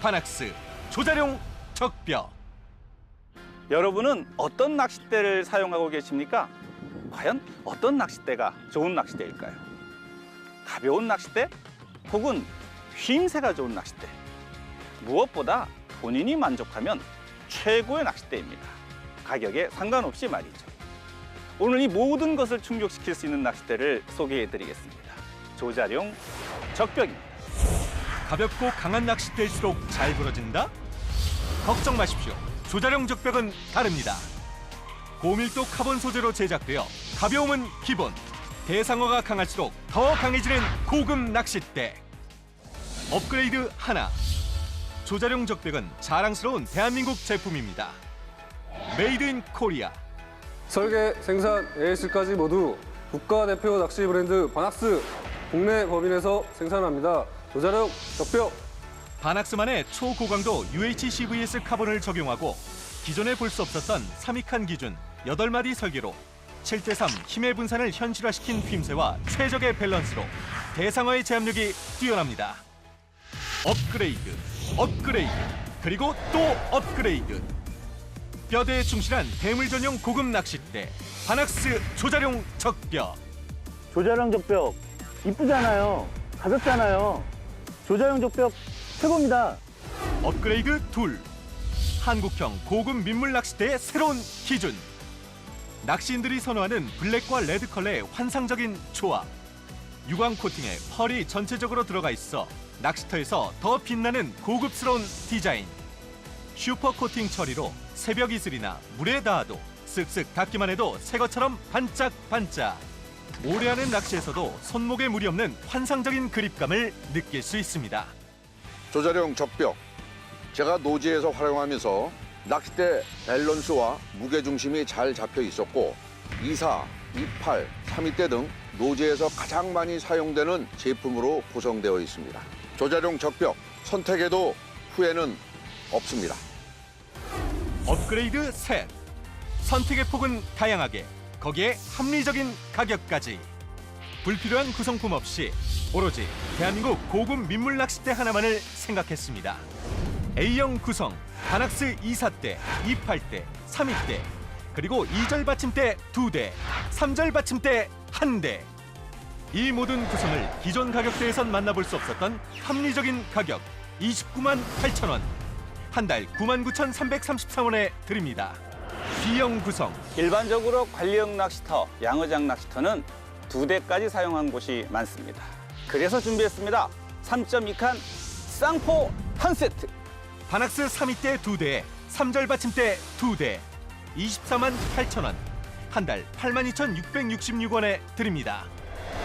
바낙스 조자룡 적뼈 여러분은 어떤 낚싯대를 사용하고 계십니까? 과연 어떤 낚싯대가 좋은 낚싯대일까요? 가벼운 낚싯대 혹은 휘임새가 좋은 낚싯대. 무엇보다 본인이 만족하면 최고의 낚싯대입니다. 가격에 상관없이 말이죠. 오늘 이 모든 것을 충족시킬 수 있는 낚싯대를 소개해 드리겠습니다. 조자룡 적벽입니다. 가볍고 강한 낚싯대일수록 잘 부러진다? 걱정 마십시오. 조자룡 적벽은 다릅니다. 고밀도 카본 소재로 제작되어 가벼움은 기본, 대상어가 강할수록 더 강해지는 고급 낚싯대. 업그레이드 하나. 조자룡 적벽은 자랑스러운 대한민국 제품입니다. 메이드 인 코리아. 설계, 생산, AS까지 모두 국가대표 낚시 브랜드 바낙스 국내 법인에서 생산합니다. 조자력 적벽 바낙스만의 초고강도 UHCVS 카본을 적용하고 기존에 볼 수 없었던 삼익한 기준 8마디 설계로 7대3 힘의 분산을 현실화시킨 휘임새와 최적의 밸런스로 대상어의 제압력이 뛰어납니다. 업그레이드, 업그레이드, 그리고 또 업그레이드. 뼈대에 충실한 대물 전용 고급 낚싯대 바낙스 조자룡 적뼈. 조자령 적벽 이쁘잖아요. 가볍잖아요. 조자령 적벽 최고입니다. 업그레이드 둘. 한국형 고급 민물 낚싯대의 새로운 기준. 낚시인들이 선호하는 블랙과 레드 컬러의 환상적인 조합. 유광 코팅에 펄이 전체적으로 들어가 있어 낚시터에서 더 빛나는 고급스러운 디자인. 슈퍼 코팅 처리로 새벽 이슬이나 물에 닿아도 쓱쓱 닿기만 해도 새 것처럼 반짝반짝 오래 하는 낚시에서도 손목에 무리 없는 환상적인 그립감을 느낄 수 있습니다. 조자룡 적벽 제가 노지에서 활용하면서 낚싯대 밸런스와 무게 중심이 잘 잡혀 있었고 24, 28, 32대 등 노지에서 가장 많이 사용되는 제품으로 구성되어 있습니다. 조자룡 적벽 선택에도 후회는 없습니다. 업그레이드 셋 선택의 폭은 다양하게 거기에 합리적인 가격까지. 불필요한 구성품 없이 오로지 대한민국 고급 민물 낚싯대 하나만을 생각했습니다. A형 구성 바낙스 2사대 28대 32대 그리고 2절 받침대 2대 3절 받침대 1대. 이 모든 구성을 기존 가격대에선 만나볼 수 없었던 합리적인 가격 29만 8천 원. 한 달 99,333원에 드립니다. B형 구성 일반적으로 관리형 낚시터, 양어장 낚시터는 두 대까지 사용한 곳이 많습니다. 그래서 준비했습니다. 3.2칸 쌍포 한 세트. 바낙스 3위대 2대, 3절 받침대 2대, 24만 8천 원, 한 달 82,666원에 드립니다.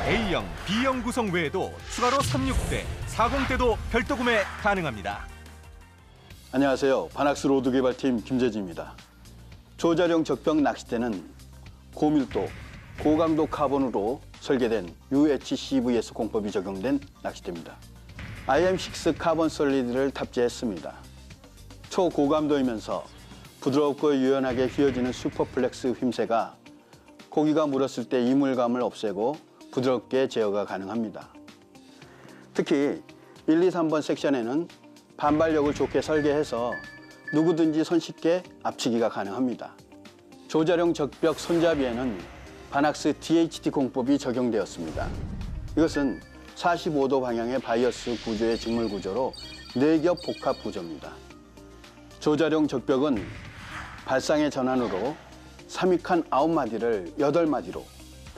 A형, B형 구성 외에도 추가로 36대, 40대도 별도 구매 가능합니다. 안녕하세요. 바낙스 로드 개발팀 김재지입니다. 조자룡 적벽 낚싯대는 고밀도, 고강도 카본으로 설계된 UHCVS 공법이 적용된 낚싯대입니다. IM6 카본 솔리드를 탑재했습니다. 초고감도이면서 부드럽고 유연하게 휘어지는 슈퍼플렉스 휘임새가 고기가 물었을 때 이물감을 없애고 부드럽게 제어가 가능합니다. 특히 1, 2, 3번 섹션에는 반발력을 좋게 설계해서 누구든지 손쉽게 앞치기가 가능합니다. 조자룡 적벽 손잡이에는 바낙스 DHT 공법이 적용되었습니다. 이것은 45도 방향의 바이어스 구조의 직물 구조로 네겹 복합 구조입니다. 조자룡 적벽은 발상의 전환으로 3익한 9마디를 8마디로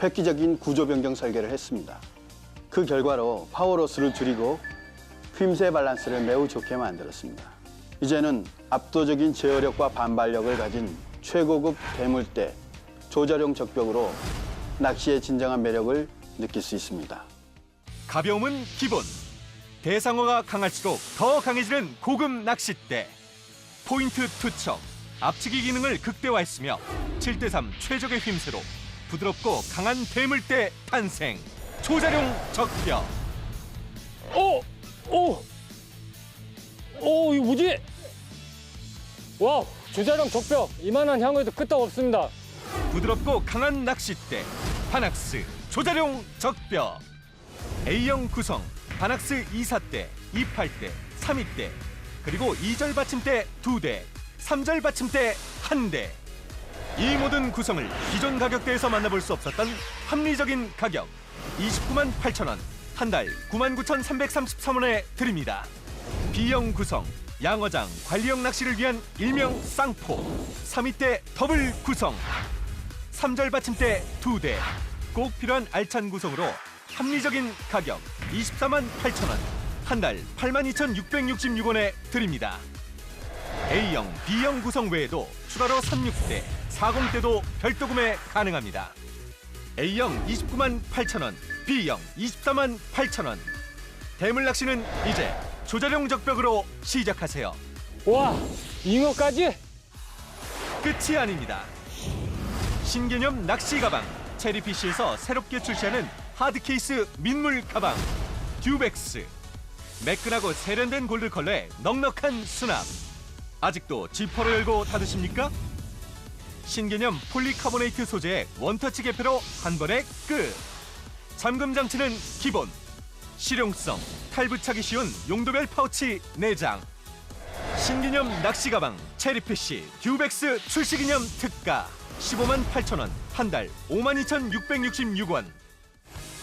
획기적인 구조 변경 설계를 했습니다. 그 결과로 파워로스를 줄이고 휘임새 밸런스를 매우 좋게 만들었습니다. 이제는 압도적인 제어력과 반발력을 가진 최고급 대물대 조자룡 적벽으로 낚시의 진정한 매력을 느낄 수 있습니다. 가벼움은 기본. 대상어가 강할수록 더 강해지는 고급 낚싯대. 포인트 투척, 앞치기 기능을 극대화했으며 7대3 최적의 휘임새로 부드럽고 강한 대물대 탄생. 조자룡 적뼈. 오! 오! 뭐지? 와, 조자령 적벽. 이만한 향후에도 끄떡 없습니다. 부드럽고 강한 낚싯대 바낙스 조자룡 적뼈 A형 구성 바낙스 2사대, 28대, 32대 그리고 2절 받침대 2대, 3절 받침대 1대. 이 모든 구성을 기존 가격대에서 만나볼 수 없었던 합리적인 가격 29만 8천 원, 한 달 9만 9,333원에 드립니다. B형 구성, 양어장, 관리형 낚시를 위한 일명 쌍포, 3위대 더블 구성, 3절 받침대 2대, 꼭 필요한 알찬 구성으로 합리적인 가격 24만 8천 원, 한 달 8만 2,666원에 드립니다. A형, B형 구성 외에도 추가로 36대, 40대도 별도 구매 가능합니다. A형 29만 8천 원, B형 24만 8천 원. 대물 낚시는 이제 조자룡 적벽으로 시작하세요. 와, 잉어까지? 끝이 아닙니다. 신개념 낚시 가방 체리피쉬에서 새롭게 출시하는 하드 케이스 민물 가방 듀백스 매끈하고 세련된 골드 컬러에 넉넉한 수납 아직도 지퍼를 열고 닫으십니까? 신개념 폴리카보네이트 소재의 원터치 개폐로 한 번에 끝 잠금 장치는 기본 실용성 탈부착이 쉬운 용도별 파우치 내장 신기념 낚시 가방 체리피쉬 듀백스 출시 기념 특가 15만 8천 원, 한 달 5만 2,666원.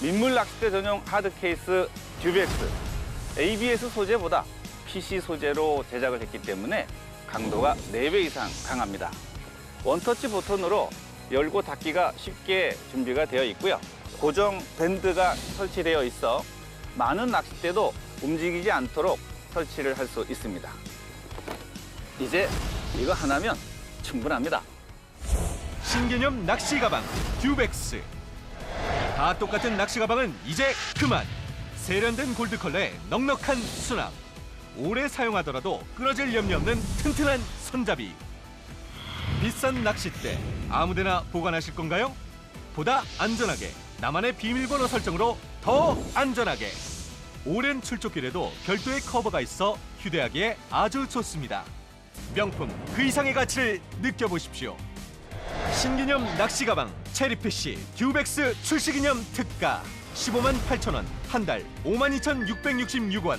민물 낚싯대 전용 하드 케이스 듀백스 ABS 소재보다 PC 소재로 제작을 했기 때문에 강도가 4배 이상 강합니다. 원터치 버튼으로 열고 닫기가 쉽게 준비가 되어 있고요. 고정 밴드가 설치되어 있어 많은 낚싯대도 움직이지 않도록 설치를 할 수 있습니다. 이제 이거 하나면 충분합니다. 신개념 낚시 가방 듀백스. 다 똑같은 낚시 가방은 이제 그만. 세련된 골드 컬러에 넉넉한 수납. 오래 사용하더라도 끊어질 염려 없는 튼튼한 손잡이. 비싼 낚싯대 아무데나 보관하실 건가요? 보다 안전하게 나만의 비밀번호 설정으로 더 안전하게. 오랜 출조길에도 별도의 커버가 있어 휴대하기에 아주 좋습니다. 명품 그 이상의 가치를 느껴보십시오. 신기념 낚시 가방 체리피쉬 듀백스 출시 기념 특가 15만 8천 원, 한 달 5만 2,666원.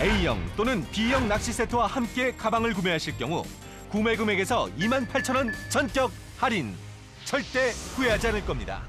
A형 또는 B형 낚시 세트와 함께 가방을 구매하실 경우 구매 금액에서 2만 8천 원 전격 할인. 절대 후회하지 않을 겁니다.